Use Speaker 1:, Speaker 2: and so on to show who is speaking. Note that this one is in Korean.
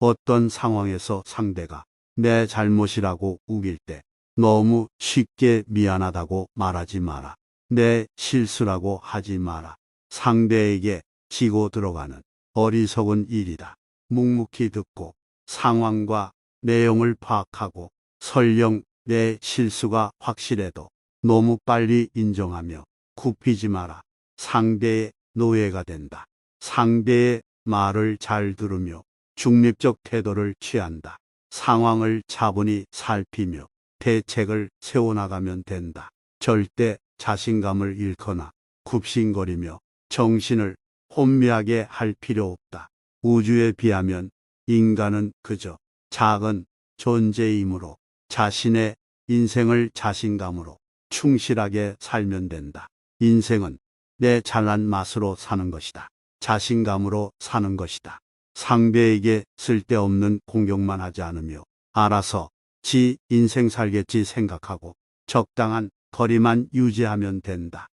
Speaker 1: 어떤 상황에서 상대가 내 잘못이라고 우길 때 너무 쉽게 미안하다고 말하지 마라. 내 실수라고 하지 마라. 상대에게 지고 들어가는 어리석은 일이다. 묵묵히 듣고 상황과 내용을 파악하고 설령 내 실수가 확실해도 너무 빨리 인정하며 굽히지 마라. 상대의 노예가 된다. 상대의 말을 잘 들으며 중립적 태도를 취한다. 상황을 차분히 살피며 대책을 세워나가면 된다. 절대 자신감을 잃거나 굽신거리며 정신을 혼미하게 할 필요 없다. 우주에 비하면 인간은 그저 작은 존재이므로 자신의 인생을 자신감으로 충실하게 살면 된다. 인생은 내 잘난 맛으로 사는 것이다. 자신감으로 사는 것이다. 상대에게 쓸데없는 공격만 하지 않으며 알아서 지 인생 살겠지 생각하고 적당한 거리만 유지하면 된다.